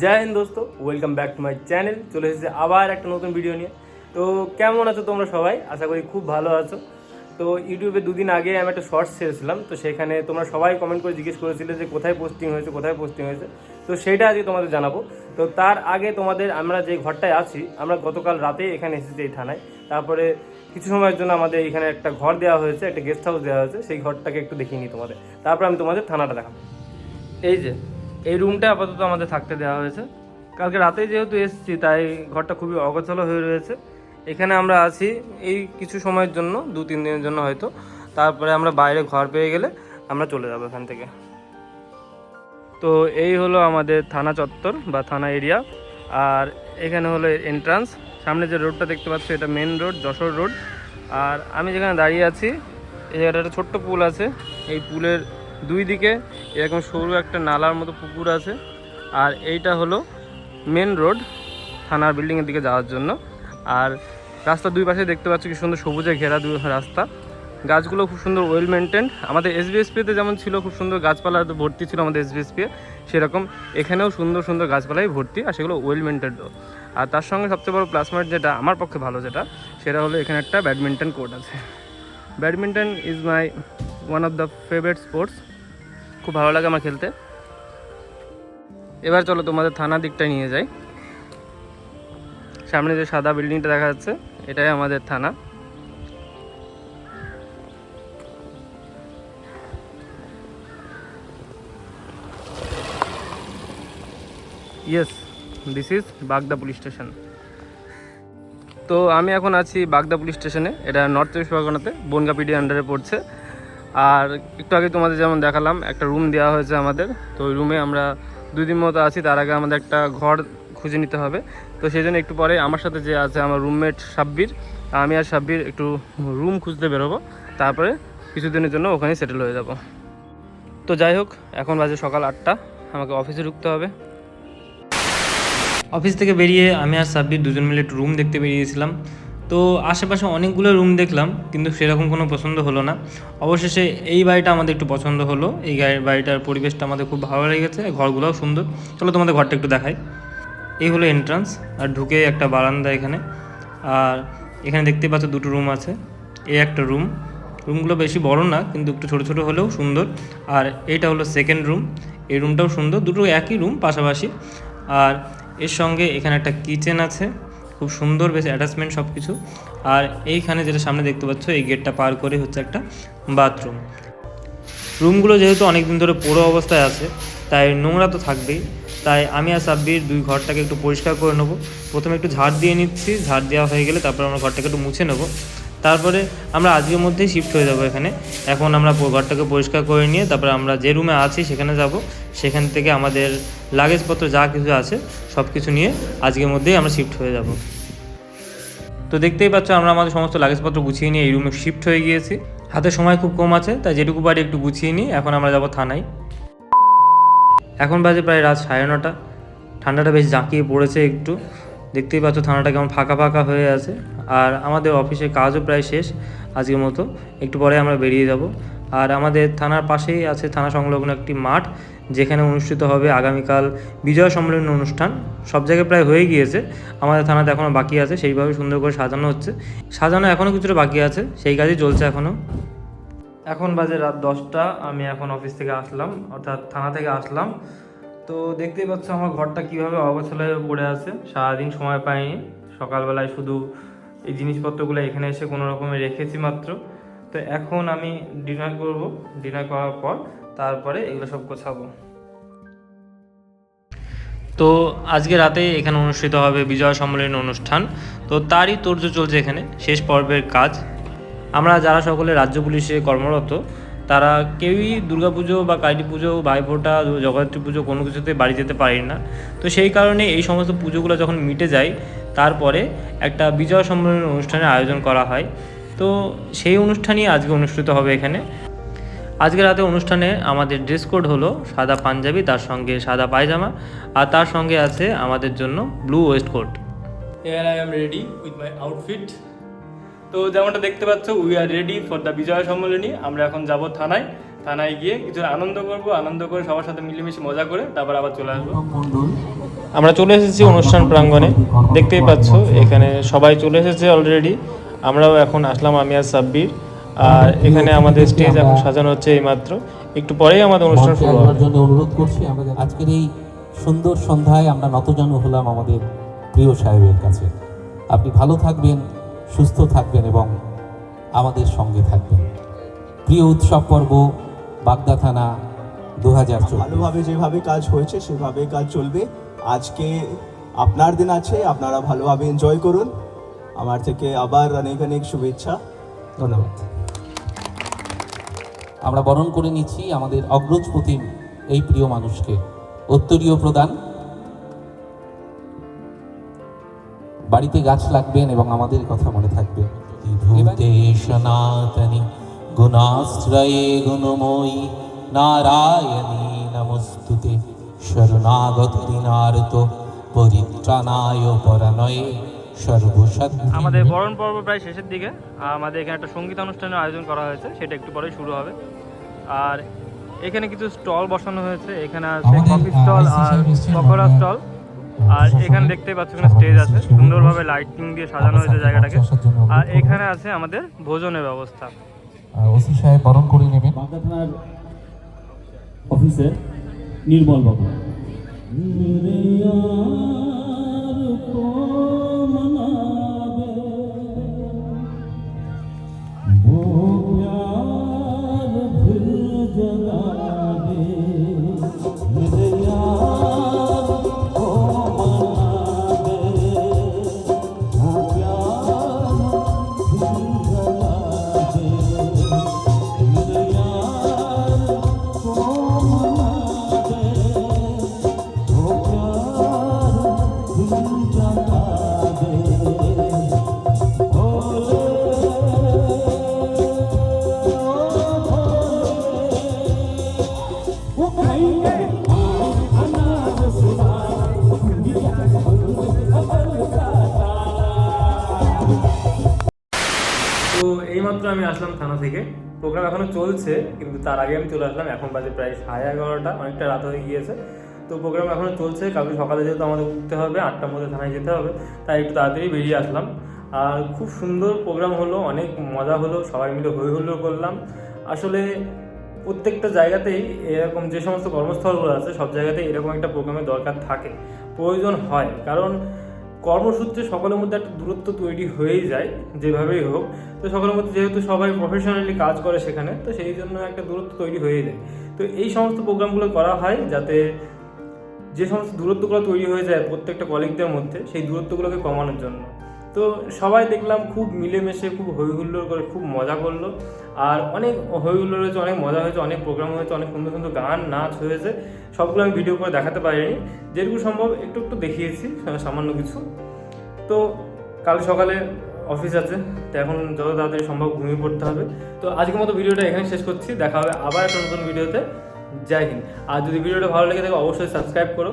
জয় হিন্দ দোস্ত welcome back to my channel চলে এসেছে আবার একটা নতুন ভিডিও নিয়ে। তো কেমন আছো তোমরা সবাই? আশা করি খুব ভালো আছো। তো ইউটিউবে দুদিন আগে আমি একটা শর্টস ছেড়েছিলাম। তো সেখানে তোমরা সবাই কমেন্ট করে জিজ্ঞেস করেছিলে যে কোথায় পোস্টিং হয়েছে, কোথায় পোস্টিং হয়েছে। তো সেইটা আজকে তোমাদের জানাব। তো তার আগে তোমাদের আমরা যে ঘরটায় আছি, আমরা গতকাল রাতে এখানে এসেছি এই থানায়। তারপরে কিছু সময়ের জন্য আমাদের এখানে একটা ঘর দেওয়া হয়েছে, একটা গেস্ট হাউস দেওয়া হয়েছে। সেই ঘরটাকে একটু দেখিয়ে নিই তোমাদের। তারপর আমি তোমাদের থানাটা দেখাবো। এই যে এই রুমটা আপাতত আমাদের থাকতে দেওয়া হয়েছে। কালকে রাতে যেহেতু এসেছি, তাই ঘরটা খুবই অগোছালো হয়ে রয়েছে। এখানে আমরা আছি এই কিছু সময়ের জন্য, দু তিন দিনের জন্য হয়তো। তারপরে আমরা বাইরে ঘর পেয়ে গেলে আমরা চলে যাব এখান থেকে। তো এই হলো আমাদের থানা চত্বর বা থানা এরিয়া। আর এখানে হলো এন্ট্রান্স সামনে যে রোডটা দেখতে পাচ্ছ, এটা মেন রোড যশোর রোড আর আমি যেখানে দাঁড়িয়ে আছি, এই জায়গাটা একটা ছোট্ট পুল আছে। এই পুলের দুই দিকে এরকম সরু একটা নালার মতো পুকুর আছে। আর এইটা হলো মেন রোড থানার বিল্ডিংয়ের দিকে যাওয়ার জন্য। আর রাস্তার দুই পাশে দেখতে পাচ্ছ কি সুন্দর সবুজে ঘেরা দুই রাস্তা। গাছগুলো খুব সুন্দর ওয়েল মেনটেন আমাদের এসবিএসপিতে যেমন ছিল, খুব সুন্দর গাছপালা ভর্তি ছিল আমাদের এসবিএসপি সেরকম এখানেও সুন্দর সুন্দর গাছপালাই ভর্তি, আর সেগুলো ওয়েল মেনটেন আর তার সঙ্গে সবচেয়ে বড় প্লাস পয়েন্ট যেটা, আমার পক্ষে ভালো যেটা, সেটা হলো এখানে একটা ব্যাডমিন্টন কোর্ট আছে। Badminton is my one of the favourite sports খুব ভালো লাগে আমার খেলতে। এবার চলো তোমাদের থানা দিকটায় নিয়ে যাই। সামনে যে সাদা বিল্ডিংটা দেখা যাচ্ছে, এটাই আমাদের থানা। Yes this is Bagda police station তো আমি এখন আছি বাগদা পুলিশ স্টেশনে। এটা নর্থ চব্বিশ পরগনাতে। বনগা পিডি আন্ডারে পড়ছে। আর একটু আগে তোমাদের যেমন দেখালাম, একটা রুম দেওয়া হয়েছে আমাদের। তো ওই রুমে আমরা দুই দিন মতো আছি, তার আগে আমাদের একটা ঘর খুঁজে নিতে হবে। তো সেই জন্য একটু পরে আমার সাথে যে আছে আমার রুমমেট সাব্বির, আমি আর সাব্বির একটু রুম খুঁজতে বেরোবো। তারপরে কিছুদিনের জন্য ওখানে সেটেল হয়ে যাব। তো যাই হোক, এখন বাজে সকাল আটটা, আমাকে অফিসে ঢুকতে হবে। অফিস থেকে বেরিয়ে আমি আর সাব্বির দুজন মিলে একটু রুম দেখতে বেরিয়েছিলাম। তো আশেপাশে অনেকগুলো রুম দেখলাম, কিন্তু সেরকম কোনো পছন্দ হলো না। অবশেষে এই বাড়িটা আমাদের একটু পছন্দ হলো। এই বাড়িটার পরিবেশটা আমাদের খুব ভালো লেগেছে ঘরগুলোও সুন্দর। চলো তোমাদের ঘরটা একটু দেখাই। এই হলো এন্ট্রান্স আর ঢুকে একটা বারান্দা এখানে। আর এখানে দেখতে পাচ্ছ দুটো রুম আছে। এই একটা রুম রুমগুলো বেশি বড় না, কিন্তু একটু ছোটো ছোটো হলেও সুন্দর। আর এইটা হলো সেকেন্ড রুম এই রুমটাও সুন্দর, দুটো একই রুম পাশাপাশি। আর এর সঙ্গে এখানে একটা কিচেন আছে। খুব সুন্দর বেশ অ্যাটাচমেন্ট সব কিছু আর এইখানে যেটা সামনে দেখতে পাচ্ছ, এই গেটটা পার করে হচ্ছে একটা বাথরুম রুমগুলো যেহেতু অনেক দিন ধরে পোড়ো অবস্থায় আছে, তাই নোংরা তো থাকবেই। তাই আমি আর সাব্বির দুই ঘরটাকে একটু পরিষ্কার করে নেব। প্রথমে একটু ঝাড় দিয়ে নিচ্ছি, ঝাড় দেওয়া হয়ে গেলে তারপর আমরা ঘরটাকে একটু মুছে নেব। তারপরে আমরা আজকের মধ্যেই শিফট হয়ে যাব এখানে। এখন আমরা ঘরটাকে পরিষ্কার করে নিয়ে তারপরে আমরা যে রুমে আছি সেখানে যাব। সেখান থেকে আমাদের লাগেজপত্র যা কিছু আছে সব কিছু নিয়ে আজকের মধ্যেই আমরা শিফট হয়ে যাব। তো দেখতেই পাচ্ছ আমরা আমাদের সমস্ত লাগেজপত্র গুছিয়ে নিয়ে এই রুমে শিফট হয়ে গিয়েছি। হাতে সময় খুব কম আছে, তাই যেটুকু পারি একটু গুছিয়ে নিই। এখন আমরা যাব থানায়। এখন বাজে প্রায় রাত সাড়ে নটা। ঠান্ডাটা বেশ জাঁকিয়ে পড়েছে একটু। দেখতেই পাচ্ছ থানাটা কেমন ফাঁকা ফাঁকা হয়ে আছে। আর আমাদের অফিসের কাজও প্রায় শেষ আজকের মতো। একটু পরে আমরা বেরিয়ে যাব। আর আমাদের থানার পাশেই আছে থানা সংলগ্ন একটি মাঠ, যেখানে অনুষ্ঠিত হবে আগামীকাল বিজয় সম্মেলন অনুষ্ঠান। সব জায়গায় প্রায় হয়ে গিয়েছে। আমাদের থানাতে এখনও বাকি আছে, সেইভাবে সুন্দর করে সাজানো হচ্ছে। সাজানো এখনও কিছুটা বাকি আছে, সেই কাজই চলছে এখনও এখন বাজে রাত দশটা, আমি এখন অফিস থেকে আসলাম, অর্থাৎ থানা থেকে আসলাম। তো দেখতেই পাচ্ছ আমার ঘরটা কীভাবে অবস্থলে পড়ে আছে। সারাদিন সময় পাইনি। সকালবেলায় শুধু এই জিনিসপত্রগুলো এখানে এসে কোনো রকমে রেখেছি মাত্র। তো এখন আমি ডিনার করব। ডিনার করার পর তারপরে এগুলো সব গোছাবো। তো আজকে রাতে এখানে অনুষ্ঠিত হবে বিজয় সম্মেলন অনুষ্ঠান। তো তারই তোর্য চলছে এখানে। শেষ পর্বের কাজ। আমরা যারা সকলে রাজ্য পুলিশে কর্মরত তারা কেউই দুর্গাপুজো বা কালী পুজো, ভাইফোঁটা, জগদ্ধাত্রী পুজো কোনো কিছুতে বাড়ি যেতে পারি না। তো সেই কারণে এই সমস্ত পুজোগুলো যখন মিটে যায়, তারপরে একটা বিজয় সম্মেলন অনুষ্ঠানের আয়োজন করা হয়। তো সেই অনুষ্ঠানই আজকে অনুষ্ঠিত হবে এখানে। আজকে রাতে অনুষ্ঠানে আমাদের ড্রেস কোড হলো সাদা পাঞ্জাবি, তার সঙ্গে সাদা পায়জামা, আর তার সঙ্গে আছে আমাদের জন্য blue waistcoat. Here I am ready with my outfit. তো যেমনটা দেখতে পাচ্ছ we are ready for the Bijoy Sammilani আমরা এখন যাব থানায়। থানায় গিয়ে কিছু আনন্দ করব আনন্দ করে সবার সাথে মিলেমিশে মজা করে তারপর আবার চলে আসব। আমরা চলে এসেছি অনুষ্ঠান প্রাঙ্গণে। দেখতেই পাচ্ছ এখানে সবাই চলে এসেছে অলরেডি আমরাও এখন আসলাম আমি আর সাব্বির। আর এখানে আমাদের স্টেজ এখন সাজানো হচ্ছে এইমাত্র। একটু পরেই আমাদের অনুষ্ঠান শুরু হবে। জন্য অনুরোধ করছি আমরা আজকের এই সুন্দর সন্ধ্যায় আমরা নতজানু হলাম আমাদের প্রিয় সাহেবের কাছে। আপনি ভালো থাকবেন সুস্থ থাকবেন এবং আমাদের সঙ্গে থাকবেন। প্রিয় উৎসব পর্ব বাগদা থানা দু হাজার ভালোভাবে যেভাবে কাজ হয়েছে সেভাবে কাজ চলবে। আজকে আপনার দিন আছে আপনারা ভালোভাবে এনজয় করুন। আমার থেকে আবার অনেক অনেক শুভেচ্ছা। ধন্যবাদ। আমরা বরণ করে নিচ্ছি আমাদের অগ্রজ প্রতিম এই প্রিয় মানুষকে। উত্তরীয় প্রদান বাড়িতে গাছ লাগবেন এবং আমাদের কথা মনে থাকবে। ভূতে সনাতনী গুণাশ্রয়ে গুণময়ী নারায়ণী নমস্তুতে শরণাগত দিনারত পরিত্রাণায় পরানয়ে সর্বসৎ আমাদের বরণ পর্ব প্রায় শেষের দিকে। আমাদের এখানে একটা সংগীত অনুষ্ঠানের আয়োজন করা হয়েছে সেটা একটু পরেই শুরু হবে। আর এখানে কিছু স্টল বসানো হয়েছে। এখানে আছে কফি স্টল আর পকোড়া স্টল। আর এখানে দেখতেই পাচ্ছ এখানে স্টেজ আছে। সুন্দরভাবে লাইটিং দিয়ে সাজানো হয়েছে জায়গাটাকে। আর এখানে আছে আমাদের ভোজনের ব্যবস্থা। ওসি সাহেব বরণ করে নেবেন। থানার অফিসার নির্মল বাবু। এইমাত্র আমি আসলাম থানা থেকে। প্রোগ্রাম এখনও চলছে, কিন্তু তার আগে আমি চলে আসলাম। এখন বাজে প্রায় সাড়ে এগারোটা, অনেকটা রাত হয়ে গিয়েছে। তো প্রোগ্রাম এখনও চলছে, কালকে সকালে যেহেতু আমাদের উঠতে হবে, আটটার মধ্যে থানায় যেতে হবে, তাই একটু তাড়াতাড়ি বেরিয়ে আসলাম। আর খুব সুন্দর প্রোগ্রাম হলো, অনেক মজা হলো, সবাই মিলে হই হুল্লোড় করলাম। আসলে প্রত্যেকটা জায়গাতেই এরকম যে সমস্ত কর্মস্থলগুলো আছে, সব জায়গাতেই এরকম একটা প্রোগ্রামের দরকার থাকে, প্রয়োজন হয়। কারণ কর্মসূত্রে সকলের মধ্যে একটা দূরত্ব তৈরি হয়েই যায়, যেভাবেই হোক। তো সকলের মধ্যে যেহেতু সবাই প্রফেশনালি কাজ করে সেখানে, তো সেই জন্য একটা দূরত্ব তৈরি হয়ে যায়। তো এই সমস্ত প্রোগ্রামগুলো করা হয় যাতে যে সমস্ত দূরত্বগুলো তৈরি হয়ে যায় প্রত্যেকটা কলিগদের মধ্যে, সেই দূরত্বগুলোকে কমানোর জন্য। তো সবাই দেখলাম খুব মিলেমিশে, খুব হই হুল্লোড় করে, খুব মজা করল। আর অনেক হই হুল্লোড় হয়েছে, অনেক মজা হয়েছে, অনেক প্রোগ্রাম হয়েছে, অনেক সুন্দর সুন্দর গান, নাচ হয়েছে। সবগুলো আমি ভিডিও করে দেখাতে পারিনি। যেটুকু সম্ভব একটু একটু দেখিয়েছি সামান্য কিছু। তো কাল সকালে অফিস আছে, তো এখন যত তাড়াতাড়ি সম্ভব ঘুমিয়ে পড়তে হবে। তো আজকের মতো ভিডিওটা এখানে শেষ করছি, দেখা হবে আবার একটা নতুন ভিডিওতে জয় হিন্দ। আর যদি ভিডিওটা ভালো লেগে থাকে, অবশ্যই সাবস্ক্রাইব করো।